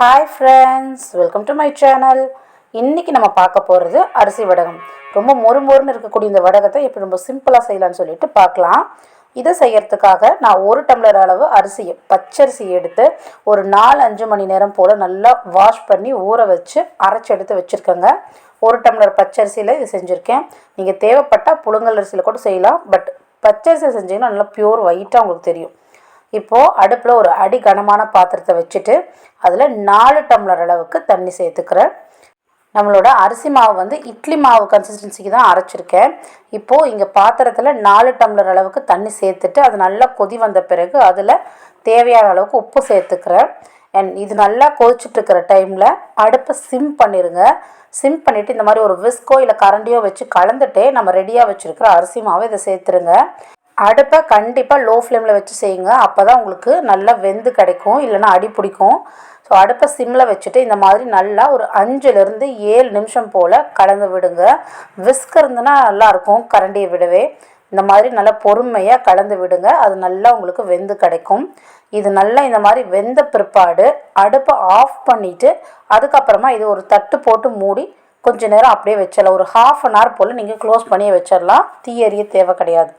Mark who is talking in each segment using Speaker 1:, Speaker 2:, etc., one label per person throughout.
Speaker 1: Hi friends welcome to my channel இன்றைக்கி நம்ம பார்க்க போகிறது அரிசி வடகம். ரொம்ப மொறு மொறுன்னு இருக்கக்கூடிய இந்த வடகத்தை எப்படி ரொம்ப சிம்பிளாக செய்யலாம்னு சொல்லிட்டு பார்க்கலாம். இதை செய்யறதுக்காக நான் ஒரு டம்ளர் அளவு அரிசியை பச்சரிசி எடுத்து ஒரு நாலு அஞ்சு மணி நேரம் போல் நல்லா வாஷ் பண்ணி ஊற வச்சு அரைச்சி எடுத்து வச்சுருக்கேங்க. ஒரு டம்ளர் பச்சரிசியில் இது செஞ்சுருக்கேன். நீங்கள் தேவைப்பட்டால் புழுங்கல் அரிசியில் கூட செய்யலாம். பட் பச்சரிசி செஞ்சீங்கன்னா நல்லா பியூர் ஒயிட்டாக உங்களுக்கு தெரியும். இப்போது அடுப்பில் ஒரு அடி கனமான பாத்திரத்தை வச்சுட்டு அதில் நாலு டம்ளர் அளவுக்கு தண்ணி சேர்த்துக்கிறேன். நம்மளோட அரிசி மாவு வந்து இட்லி மாவு கன்சிஸ்டன்சிக்கு தான் அரைச்சிருக்கேன். இப்போது இங்கே பாத்திரத்தில் நாலு டம்ளர் அளவுக்கு தண்ணி சேர்த்துட்டு அது நல்லா கொதி வந்த பிறகு அதில் தேவையான அளவுக்கு உப்பு சேர்த்துக்கிறேன். அண்ட் இது நல்லா கொதிச்சுட்ருக்கிற டைமில் அடுப்பை சிம் பண்ணிடுங்க சிம் பண்ணிவிட்டு இந்த மாதிரி ஒரு விஸ்கோ இல்லை கரண்டியோ வச்சு கலந்துட்டே நம்ம ரெடியாக வச்சுருக்கிற அரிசி மாவை இதை சேர்த்துருங்க. அடுப்பை கண்டிப்பாக லோ ஃப்ளேமில் வச்சு செய்யுங்க. அப்போ தான் உங்களுக்கு நல்லா வெந்து கிடைக்கும். இல்லைன்னா அடி பிடிக்கும். ஸோ அடுப்பை சிம்மில் வச்சுட்டு இந்த மாதிரி நல்லா ஒரு அஞ்சுலேருந்து ஏழு நிமிஷம் போல் கலந்து விடுங்க. விஸ்க் இருந்துன்னா நல்லாயிருக்கும் கரண்டியை விடவே. இந்த மாதிரி நல்லா பொறுமையாக கலந்து விடுங்க. அது நல்லா உங்களுக்கு வெந்து கிடைக்கும். இது நல்லா இந்த மாதிரி வெந்த பிற்பாடு அடுப்பை ஆஃப் பண்ணிவிட்டு அதுக்கப்புறமா இது ஒரு தட்டு போட்டு மூடி கொஞ்ச நேரம் அப்படியே வச்சிடலாம். ஒரு ஹாஃப் அன் ஹவர் போல் நீங்கள் க்ளோஸ் பண்ணி வச்சிடலாம். தீ எரிய தேவை கிடையாது.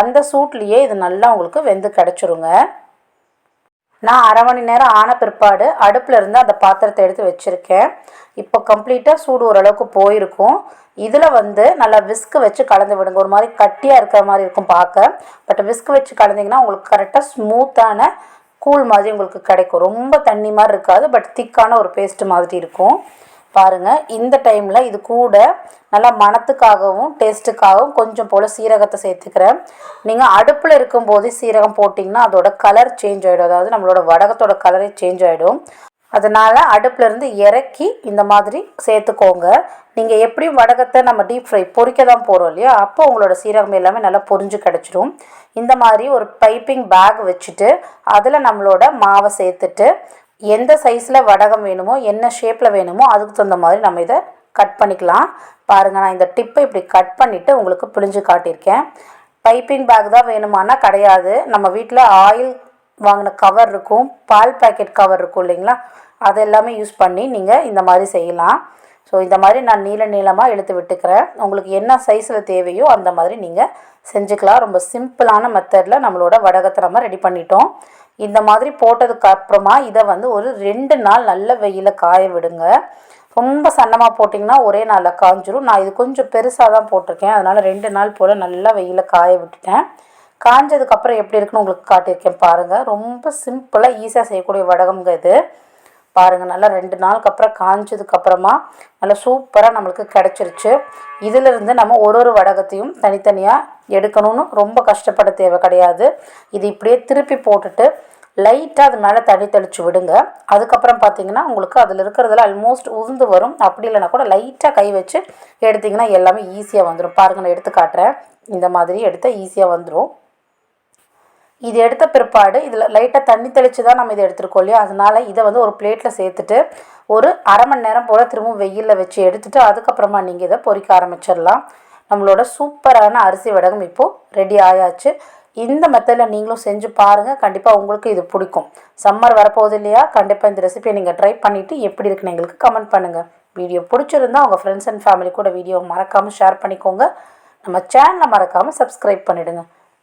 Speaker 1: அந்த சூட்லேயே இது நல்லா உங்களுக்கு வெந்து கிடச்சிருங்க. நான் அரை மணி நேரம் ஆன பிற்பாடு அடுப்பில் இருந்து அந்த பாத்திரத்தை எடுத்து வச்சுருக்கேன். இப்போ கம்ப்ளீட்டாக சூடு ஓரளவுக்கு போயிருக்கும். இதில் வந்து நல்லா விஸ்க்கு வச்சு கலந்து விடுங்க. ஒரு மாதிரி கட்டியாக இருக்கிற மாதிரி இருக்கும் பார்க்க. பட் விஸ்க் வச்சு கலந்திங்கன்னா உங்களுக்கு கரெக்டாக ஸ்மூத்தான கூழ் மாதிரி உங்களுக்கு கிடைக்கும். ரொம்ப தண்ணி மாதிரி இருக்காது பட் திக்கான ஒரு பேஸ்ட் மாதிரி இருக்கும். பாருங்கள் இந்த டைமில் இது கூட நல்லா மணத்துக்காகவும் டேஸ்ட்டுக்காகவும் கொஞ்சம் போல் சீரகத்தை சேர்த்துக்கிறேன். நீங்கள் அடுப்பில் இருக்கும்போது சீரகம் போட்டிங்கன்னா அதோட கலர் சேஞ்ச் ஆகிடும் அதாவது நம்மளோட வடகத்தோட கலரே சேஞ்ச் ஆகிடும் அதனால் அடுப்புலேருந்து இறக்கி இந்த மாதிரி சேர்த்துக்கோங்க. நீங்கள் எப்படியும் வடகத்தை நம்ம டீப் ஃப்ரை பொறிக்க தான் போகிறோம் இல்லையா? அப்போ உங்களோட சீரகம் எல்லாமே நல்லா பொறிஞ்சு கிடச்சிரும் இந்த மாதிரி ஒரு பைப்பிங் பேக் வச்சுட்டு அதில் நம்மளோட மாவை சேர்த்துட்டு எந்த சைஸில் வடகம் வேணுமோ என்ன ஷேப்பில் வேணுமோ அதுக்கு தகுந்த மாதிரி நம்ம இதை கட் பண்ணிக்கலாம். பாருங்கள் நான் இந்த டிப்பை இப்படி கட் பண்ணிவிட்டு உங்களுக்கு பிழிஞ்சு காட்டியிருக்கேன். பைப்பிங் பேக் தான் வேணுமானா கிடையாது. நம்ம வீட்டில் ஆயில் வாங்கின கவர் இருக்கும் பால் பேக்கெட் கவர் இருக்கும் இல்லைங்களா? அது எல்லாமே யூஸ் பண்ணி நீங்கள் இந்த மாதிரி செய்யலாம். ஸோ இந்த மாதிரி நான் நீள நீளமாக இழுத்து விட்டுக்கிறேன். உங்களுக்கு என்ன சைஸில் தேவையோ அந்த மாதிரி நீங்கள் செஞ்சுக்கலாம். ரொம்ப சிம்பிளான மெத்தடில் நம்மளோட வடகத்தை நம்ம ரெடி பண்ணிட்டோம். இந்த மாதிரி போட்டதுக்கு அப்புறமா இதை வந்து ஒரு ரெண்டு நாள் நல்ல வெயிலில் காய விடுங்க. ரொம்ப சன்னமாக போட்டிங்கன்னா ஒரே நாளில் காஞ்சிரும். நான் இது கொஞ்சம் பெருசாக தான் போட்டிருக்கேன். அதனால் ரெண்டு நாள் போல் நல்லா வெயிலில் காய விட்டுட்டேன். காஞ்சதுக்கப்புறம் எப்படி இருக்குன்னு உங்களுக்கு காட்டியிருக்கேன் பாருங்கள் ரொம்ப சிம்பிளாக ஈஸியாக செய்யக்கூடிய வடகம்ங்க இது. பாருங்கள் நல்லா ரெண்டு நாளுக்கு அப்புறம் காஞ்சதுக்கப்புறமா நல்லா சூப்பராக நம்மளுக்கு கிடச்சிருச்சு. இதிலிருந்து நம்ம ஒரு ஒரு வடகத்தையும் தனித்தனியாக எடுக்கணும்னு ரொம்ப கஷ்டப்பட தேவை கிடையாது. இது இப்படியே திருப்பி போட்டுட்டு லைட்டாக அது மேலே தண்ணி தெளித்து விடுங்க. அதுக்கப்புறம் பார்த்தீங்கன்னா உங்களுக்கு அதில் இருக்கிறதுல ஆல்மோஸ்ட் உதிர்ந்து வரும். அப்படி இல்லைனா கூட லைட்டாக கை வச்சு எடுத்திங்கன்னா எல்லாமே ஈஸியாக வந்துடும் பாருங்கள் நான் எடுத்து காட்டுறேன். இந்த மாதிரி எடுத்தால் ஈஸியாக வந்துடும் இது எடுத்த பிற்பாடு இதில் லைட்டாக தண்ணி தெளித்து தான் நம்ம இதை எடுத்துருக்கோம் இல்லையா? அதனால் இதை வந்து ஒரு பிளேட்டில் சேர்த்துட்டு ஒரு அரை மணி நேரம் போல் திரும்பவும் வெயிலில் வச்சு எடுத்துகிட்டு அதுக்கப்புறமா நீங்கள் இதை பொறிக்க ஆரம்பிச்சிடலாம். நம்மளோட சூப்பரான அரிசி வடகம் இப்போது ரெடி ஆயாச்சு. இந்த மெத்தடில் நீங்களும் செஞ்சு பாருங்கள் கண்டிப்பாக உங்களுக்கு இது பிடிக்கும். சம்மர் வரப்போகுது இல்லையா? கண்டிப்பாக இந்த ரெசிபியை நீங்கள் ட்ரை பண்ணிவிட்டு எப்படி இருக்குன்னு எங்களுக்கு கமெண்ட் பண்ணுங்கள் வீடியோ பிடிச்சிருந்தா உங்கள் ஃப்ரெண்ட்ஸ் அண்ட் ஃபேமிலி கூட வீடியோ மறக்காமல் ஷேர் பண்ணிக்கோங்க. நம்ம சேனலை மறக்காமல் சப்ஸ்கிரைப் பண்ணிவிடுங்க